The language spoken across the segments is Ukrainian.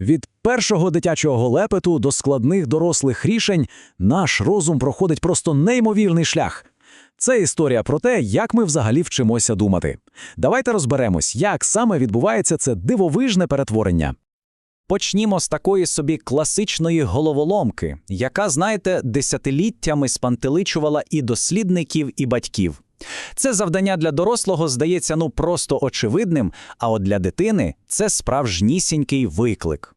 Від першого дитячого лепету до складних дорослих рішень наш розум проходить просто неймовірний шлях. Це історія про те, як ми взагалі вчимося думати. Давайте розберемось, як саме відбувається це дивовижне перетворення. Почнімо з такої собі класичної головоломки, яка, знаєте, десятиліттями спантеличувала і дослідників, і батьків. Це завдання для дорослого здається ну просто очевидним, а от для дитини це справжнісінький виклик.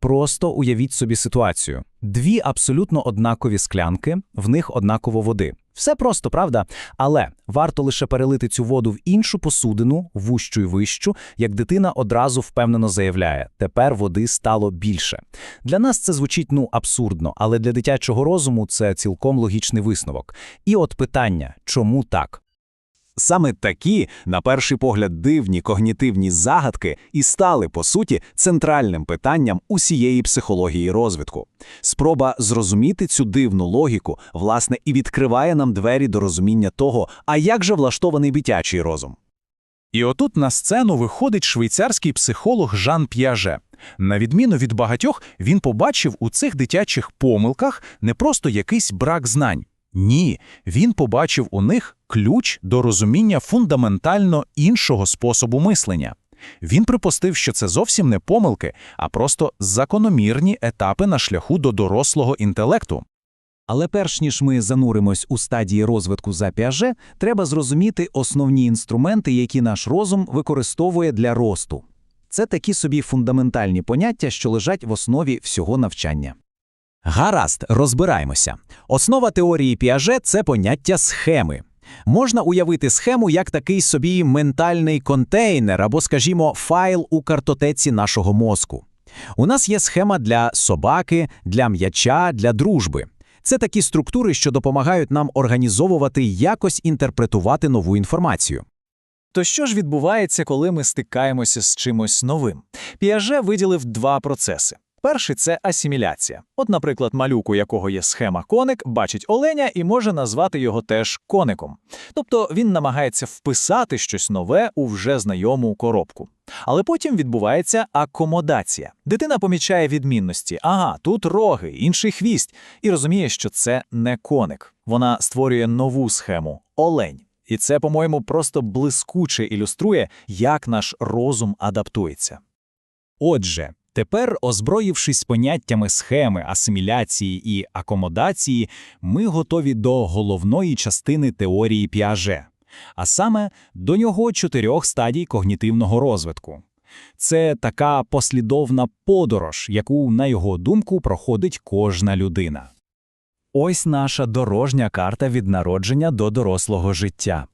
Просто уявіть собі ситуацію: дві абсолютно однакові склянки, в них однаково води. Все просто, правда? Але варто лише перелити цю воду в іншу посудину, вущу й вищу, як дитина одразу впевнено заявляє: тепер води стало більше. Для нас це звучить ну абсурдно, але для дитячого розуму це цілком логічний висновок. І от питання: чому так? Саме такі, на перший погляд, дивні когнітивні загадки і стали, по суті, центральним питанням усієї психології розвитку. Спроба зрозуміти цю дивну логіку, власне, і відкриває нам двері до розуміння того, а як же влаштований дитячий розум. І отут на сцену виходить швейцарський психолог Жан П'яже. На відміну від багатьох, він побачив у цих дитячих помилках не просто якийсь брак знань. Ні, він побачив у них ключ до розуміння фундаментально іншого способу мислення. Він припустив, що це зовсім не помилки, а просто закономірні етапи на шляху до дорослого інтелекту. Але перш ніж ми зануримось у стадії розвитку за піаже, треба зрозуміти основні інструменти, які наш розум використовує для росту. Це такі собі фундаментальні поняття, що лежать в основі всього навчання. Гаразд, розбираємося. Основа теорії піаже це поняття схеми. Можна уявити схему як такий собі ментальний контейнер або, скажімо, файл у картотеці нашого мозку. У нас є схема для собаки, для м'яча, для дружби. Це такі структури, що допомагають нам організовувати і якось інтерпретувати нову інформацію. То що ж відбувається, коли ми стикаємося з чимось новим? Піаже виділив два процеси. Перший це асиміляція. От, наприклад, малюк, у якого є схема коник, бачить оленя і може назвати його теж коником. Тобто він намагається вписати щось нове у вже знайому коробку. Але потім відбувається акомодація. Дитина помічає відмінності: ага, тут роги, інший хвіст, і розуміє, що це не коник. Вона створює нову схему олень. І це, по-моєму, просто блискуче ілюструє, як наш розум адаптується. Отже, тепер, озброївшись поняттями схеми, асиміляції і акомодації, ми готові до головної частини теорії Піаже, а саме до нього чотирьох стадій когнітивного розвитку. Це така послідовна подорож, яку, на його думку, проходить кожна людина. Ось наша дорожня карта від народження до дорослого життя.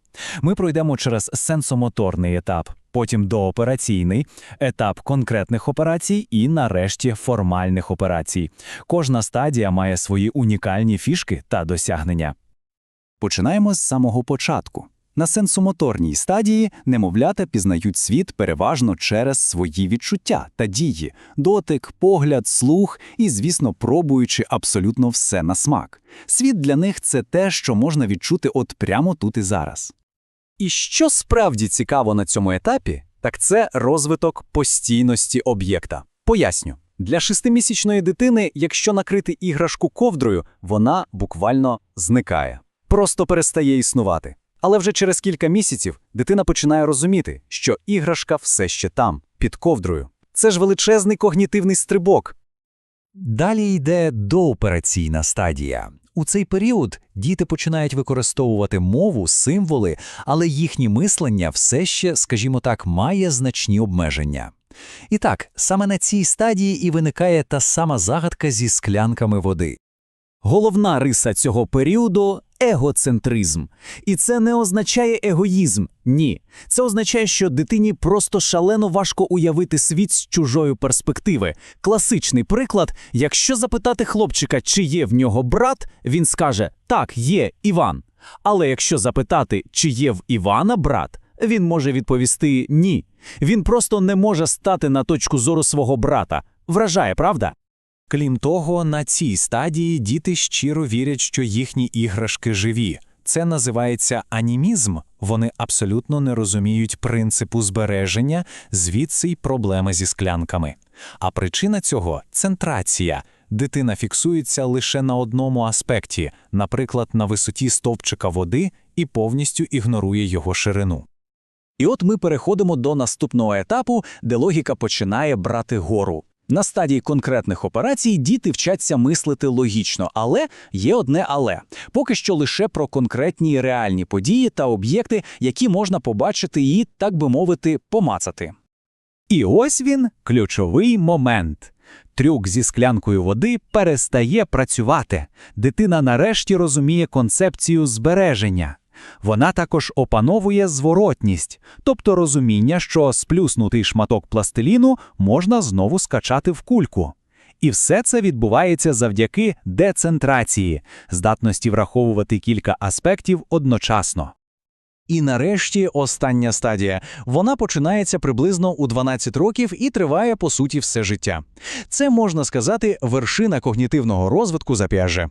Ми пройдемо через сенсомоторний етап, потім доопераційний, етап конкретних операцій і, нарешті, формальних операцій. Кожна стадія має свої унікальні фішки та досягнення. Починаємо з самого початку. На сенсомоторній стадії немовлята пізнають світ переважно через свої відчуття та дії, дотик, погляд, слух і, звісно, пробуючи абсолютно все на смак. Світ для них це те, що можна відчути от прямо тут і зараз. І що справді цікаво на цьому етапі, так це розвиток постійності об'єкта. Поясню. Для шестимісячної дитини, якщо накрити іграшку ковдрою, вона буквально зникає, просто перестає існувати. Але вже через кілька місяців дитина починає розуміти, що іграшка все ще там, під ковдрою. Це ж величезний когнітивний стрибок. Далі йде доопераційна стадія. У цей період діти починають використовувати мову, символи, але їхнє мислення все ще, скажімо так, має значні обмеження. І так, саме на цій стадії і виникає та сама загадка зі склянками води. Головна риса цього періоду егоцентризм. І це не означає егоїзм. Ні. Це означає, що дитині просто шалено важко уявити світ з чужої перспективи. Класичний приклад: якщо запитати хлопчика, чи є в нього брат, він скаже так, є Іван. Але якщо запитати, чи є в Івана брат, він може відповісти ні. Він просто не може стати на точку зору свого брата. Вражає, правда? Крім того, на цій стадії діти щиро вірять, що їхні іграшки живі. Це називається анімізм. Вони абсолютно не розуміють принципу збереження, звідси й проблеми зі склянками. А причина цього центрація. Дитина фіксується лише на одному аспекті, наприклад, на висоті стовпчика води, і повністю ігнорує його ширину. І от ми переходимо до наступного етапу, де логіка починає брати гору. На стадії конкретних операцій діти вчаться мислити логічно, але є одне але. Поки що лише про конкретні реальні події та об'єкти, які можна побачити і, так би мовити, помацати. І ось він ключовий момент. Трюк зі склянкою води перестає працювати. Дитина нарешті розуміє концепцію збереження. Вона також опановує зворотність, тобто розуміння, що сплюснутий шматок пластиліну можна знову скачати в кульку. І все це відбувається завдяки децентрації, здатності враховувати кілька аспектів одночасно. І нарешті остання стадія. Вона починається приблизно у 12 років і триває по суті все життя. Це можна сказати вершина когнітивного розвитку за Піаже.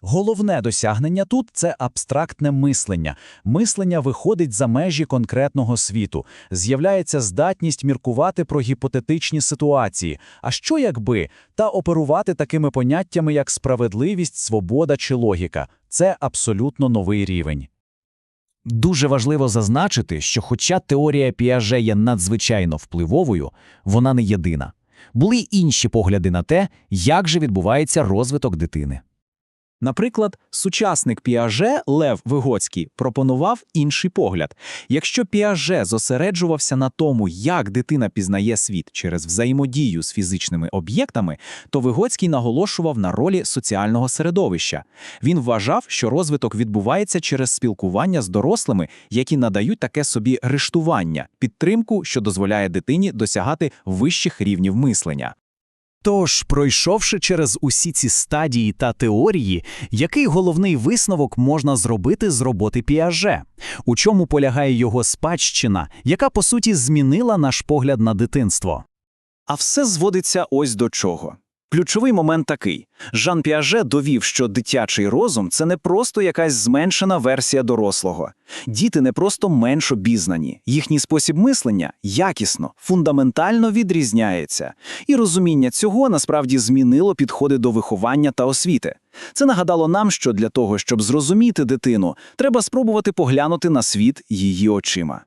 Головне досягнення тут це абстрактне мислення. Мислення виходить за межі конкретного світу, з'являється здатність міркувати про гіпотетичні ситуації. А що якби та оперувати такими поняттями, як справедливість, свобода чи логіка. Це абсолютно новий рівень. Дуже важливо зазначити, що хоча теорія Піаже є надзвичайно впливовою, вона не єдина. Були й інші погляди на те, як же відбувається розвиток дитини. Наприклад, сучасник Піаже Лев Вигоцький пропонував інший погляд. Якщо Піаже зосереджувався на тому, як дитина пізнає світ через взаємодію з фізичними об'єктами, то Вигоцький наголошував на ролі соціального середовища. Він вважав, що розвиток відбувається через спілкування з дорослими, які надають таке собі рештування, підтримку, що дозволяє дитині досягати вищих рівнів мислення. Тож, пройшовши через усі ці стадії та теорії, який головний висновок можна зробити з роботи Піаже? У чому полягає його спадщина, яка по суті змінила наш погляд на дитинство? А все зводиться ось до чого. Ключовий момент такий: Жан Піаже довів, що дитячий розум це не просто якась зменшена версія дорослого. Діти не просто менш обізнані, їхній спосіб мислення якісно, фундаментально відрізняється. І розуміння цього насправді змінило підходи до виховання та освіти. Це нагадало нам, що для того, щоб зрозуміти дитину, треба спробувати поглянути на світ її очима.